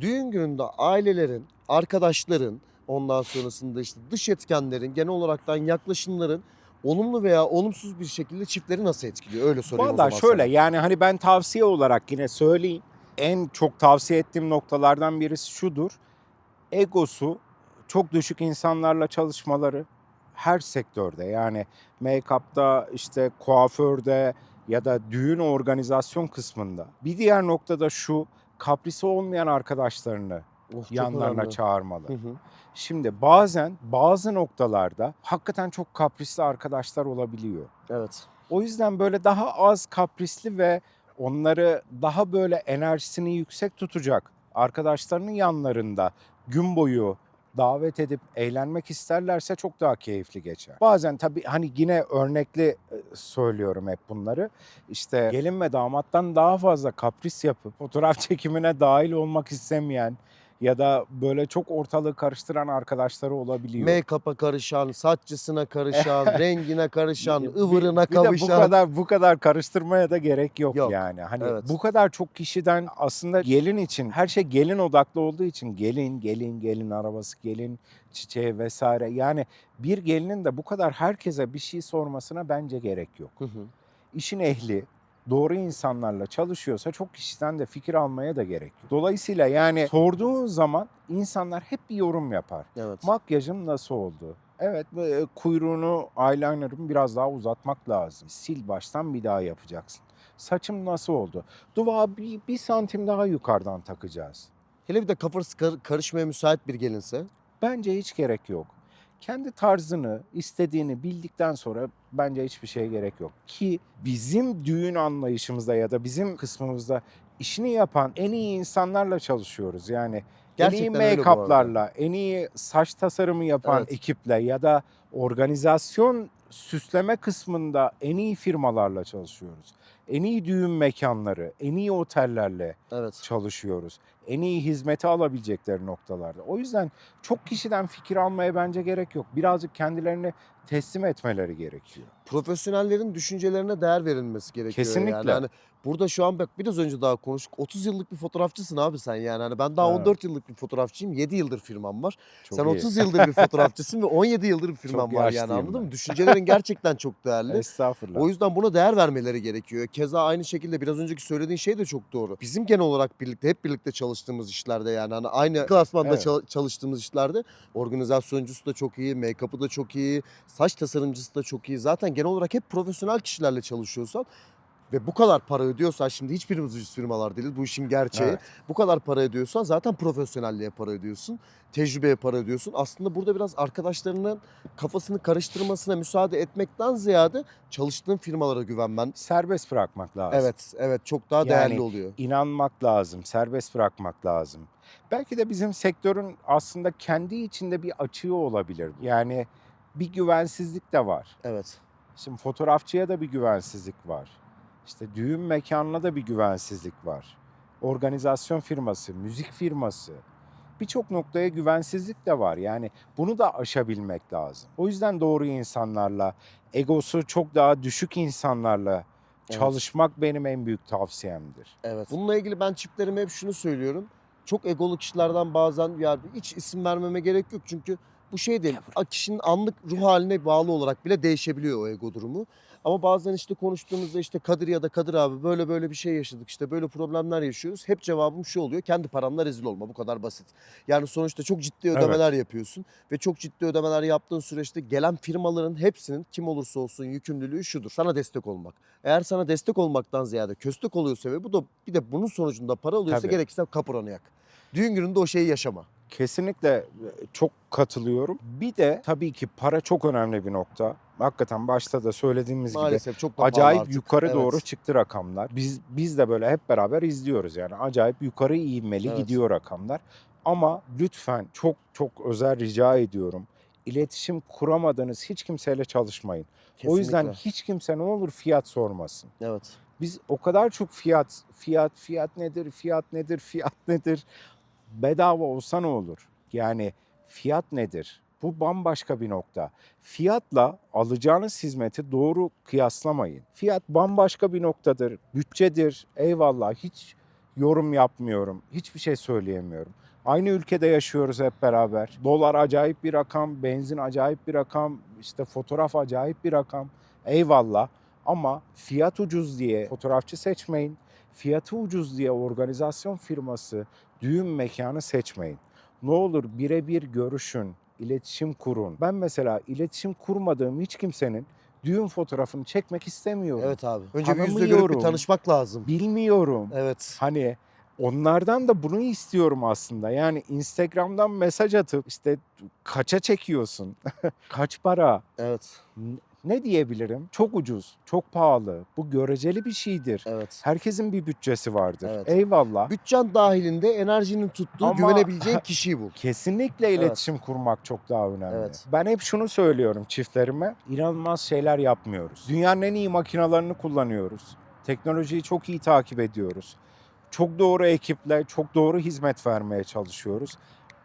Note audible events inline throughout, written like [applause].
Düğün gününde ailelerin, arkadaşların, ondan sonrasında işte dış etkenlerin, genel olaraktan yaklaşımların olumlu veya olumsuz bir şekilde çiftleri nasıl etkiliyor? Öyle sorayım o Valla zaman şöyle sana. yani hani ben tavsiye olarak yine söyleyeyim. En çok tavsiye ettiğim noktalardan birisi şudur. Egosu çok düşük insanlarla çalışmaları her sektörde yani make-up'ta işte kuaförde ya da düğün organizasyon kısmında. Bir diğer noktada şu kaprisi olmayan arkadaşlarını Oh, çok yanlarına çağırmalı. Hı hı. Şimdi bazen bazı noktalarda hakikaten çok kaprisli arkadaşlar olabiliyor. Evet. O yüzden böyle daha az kaprisli ve onları daha böyle enerjisini yüksek tutacak arkadaşlarının yanlarında gün boyu davet edip eğlenmek isterlerse çok daha keyifli geçer. Bazen tabii hani yine örnekli söylüyorum hep bunları. İşte gelin ve damattan daha fazla kapris yapıp fotoğraf [laughs] çekimine dahil olmak istemeyen ya da böyle çok ortalığı karıştıran arkadaşları olabiliyor. Make-up'a karışan, saççısına karışan, [laughs] rengine karışan, Bir- ıvırına bir de bu kadar bu kadar karıştırmaya da gerek yok, Yok, yani. Hani evet. bu kadar çok kişiden aslında gelin için her şey gelin odaklı olduğu için gelin, gelin, gelin arabası, gelin çiçeği vesaire. Yani bir gelinin de bu kadar herkese bir şey sormasına bence gerek yok. Hı hı. İşin ehli doğru insanlarla çalışıyorsa çok kişiden de fikir almaya da gerek yok. Dolayısıyla yani sorduğun zaman insanlar hep bir yorum yapar. Evet. Makyajım nasıl oldu? Evet e, kuyruğunu eyeliner'ımı biraz daha uzatmak lazım. Sil baştan bir daha yapacaksın. Saçım nasıl oldu? Duvağı bir, bir santim daha yukarıdan takacağız. Hele bir de kafası kar- karışmaya müsait bir gelinse. Bence hiç gerek yok. Kendi tarzını, istediğini bildikten sonra bence hiçbir şeye gerek yok. Ki bizim düğün anlayışımızda ya da bizim kısmımızda işini yapan en iyi insanlarla çalışıyoruz. Yani Gerçekten en iyi make-up'larla, en iyi saç tasarımı yapan Evet. ekiple ya da organizasyon süsleme kısmında en iyi firmalarla çalışıyoruz. En iyi düğün mekanları, en iyi otellerle Evet. çalışıyoruz. En iyi hizmeti alabilecekleri noktalarda. O yüzden çok kişiden fikir almaya bence gerek yok. Birazcık kendilerini teslim etmeleri gerekiyor. Profesyonellerin düşüncelerine değer verilmesi gerekiyor. Kesinlikle. Yani hani burada şu an bak biraz önce daha konuştuk. 30 yıllık bir fotoğrafçısın abi sen yani. Hani ben daha Evet. 14 yıllık bir fotoğrafçıyım. 7 yıldır firmam var. Çok sen iyi. 30 yıldır bir fotoğrafçısın ve 17 yıldır bir [laughs] firmam Çok var yani anladın ben. mı? Düşüncelerin gerçekten çok değerli. Estağfurullah. O yüzden buna değer vermeleri gerekiyor. Keza aynı şekilde biraz önceki söylediğin şey de çok doğru. Bizim genel olarak birlikte hep birlikte çalıştığımız işlerde yani hani aynı klasmanda Evet. çal- çalıştığımız işlerde organizasyoncusu da çok iyi, make-up'ı da çok iyi, saç tasarımcısı da çok iyi. Zaten genel olarak hep profesyonel kişilerle çalışıyorsan ve bu kadar para ödüyorsan şimdi hiçbirimiz ucuz firmalar değiliz bu işin gerçeği. Evet. Bu kadar para ödüyorsan zaten profesyonelliğe para ödüyorsun. Tecrübeye para ödüyorsun. Aslında burada biraz arkadaşlarının kafasını karıştırmasına müsaade etmekten ziyade çalıştığın firmalara güvenmen. Serbest bırakmak lazım. Evet, evet çok daha Yani değerli oluyor. inanmak lazım, serbest bırakmak lazım. Belki de bizim sektörün aslında kendi içinde bir açığı olabilir. Yani bir güvensizlik de var. Evet. Şimdi fotoğrafçıya da bir güvensizlik var. İşte düğün mekanına da bir güvensizlik var. Organizasyon firması, müzik firması. Birçok noktaya güvensizlik de var. Yani bunu da aşabilmek lazım. O yüzden doğru insanlarla, egosu çok daha düşük insanlarla Evet. çalışmak benim en büyük tavsiyemdir. Evet. Bununla ilgili ben çiftlerime hep şunu söylüyorum. Çok egolu kişilerden bazen ya hiç isim vermeme gerek yok çünkü bu şey değil. a- Kişinin anlık ruh haline bağlı olarak bile değişebiliyor o ego durumu. Ama bazen işte konuştuğumuzda işte Kadir ya da Kadir abi böyle böyle bir şey yaşadık işte böyle problemler yaşıyoruz. Hep cevabım şu oluyor kendi paranla rezil olma bu kadar basit. Yani sonuçta çok ciddi Evet. ödemeler yapıyorsun ve çok ciddi ödemeler yaptığın süreçte gelen firmaların hepsinin kim olursa olsun yükümlülüğü şudur. Sana destek olmak. Eğer sana destek olmaktan ziyade köstek oluyorsa ve bu da bir de bunun sonucunda para oluyorsa Tabii. gerekirse kapuranı yak. Düğün gününde o şeyi yaşama. Kesinlikle e, çok katılıyorum. Bir de tabii ki para çok önemli bir nokta. Hakikaten başta da söylediğimiz gibi Maalesef çok da pahalı acayip artık. yukarı Evet. doğru çıktı rakamlar. Biz biz de böyle hep beraber izliyoruz yani acayip yukarı ivmeli Evet. gidiyor rakamlar. Ama lütfen çok çok özel rica ediyorum. İletişim kuramadığınız hiç kimseyle çalışmayın. O yüzden Kesinlikle. hiç kimse ne olur fiyat sormasın. Evet. Biz o kadar çok fiyat, fiyat, fiyat nedir, fiyat nedir, fiyat nedir? Bedava olsa ne olur? Yani fiyat nedir? Bu bambaşka bir nokta. Fiyatla alacağınız hizmeti doğru kıyaslamayın. Fiyat bambaşka bir noktadır. Bütçedir. Eyvallah hiç yorum yapmıyorum. Hiçbir şey söyleyemiyorum. Aynı ülkede yaşıyoruz hep beraber. Dolar acayip bir rakam, benzin acayip bir rakam, işte fotoğraf acayip bir rakam. Eyvallah ama fiyat ucuz diye fotoğrafçı seçmeyin. Fiyatı ucuz diye organizasyon firması, düğün mekanı seçmeyin. Ne olur birebir görüşün, iletişim kurun. Ben mesela iletişim kurmadığım hiç kimsenin düğün fotoğrafını çekmek istemiyorum. Evet abi. Önce bir yüzde görüp bir tanışmak lazım. Bilmiyorum. Evet. Hani onlardan da bunu istiyorum aslında. Yani Instagram'dan mesaj atıp işte kaça çekiyorsun? [laughs] Kaç para? Evet. Ne diyebilirim? Çok ucuz, çok pahalı. Bu göreceli bir şeydir. Evet. Herkesin bir bütçesi vardır. Evet. Eyvallah. Bütçen dahilinde enerjinin tuttuğu, Ama- güvenebileceğin [laughs] kişiyi bul. Kesinlikle Evet. iletişim kurmak çok daha önemli. Evet. Ben hep şunu söylüyorum çiftlerime. İnanılmaz şeyler yapmıyoruz. Dünyanın en iyi makinalarını kullanıyoruz. Teknolojiyi çok iyi takip ediyoruz. Çok doğru ekiple, çok doğru hizmet vermeye çalışıyoruz.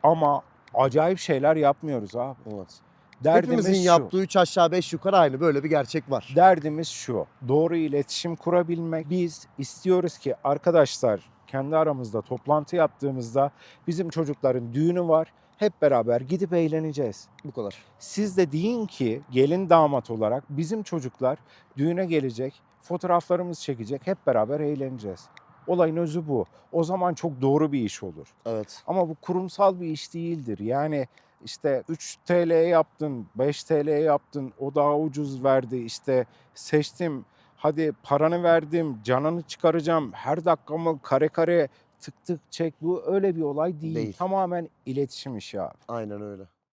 Ama acayip şeyler yapmıyoruz abi. Evet. Derdimiz Hepimizin şu. yaptığı üç aşağı beş yukarı aynı böyle bir gerçek var. Derdimiz şu. Doğru iletişim kurabilmek. Biz istiyoruz ki arkadaşlar kendi aramızda toplantı yaptığımızda bizim çocukların düğünü var. Hep beraber gidip eğleneceğiz. Bu kadar. Siz de deyin ki gelin damat olarak bizim çocuklar düğüne gelecek, fotoğraflarımız çekecek, hep beraber eğleneceğiz. Olayın özü bu. O zaman çok doğru bir iş olur. Evet. Ama bu kurumsal bir iş değildir. Yani işte 3 TL'ye yaptın, 5 TL'ye yaptın, o daha ucuz verdi. İşte seçtim, hadi paranı verdim, canını çıkaracağım, her dakikamı kare kare tık tık çek. Bu öyle bir olay değil. Değil. Tamamen iletişim işi abi. Aynen öyle.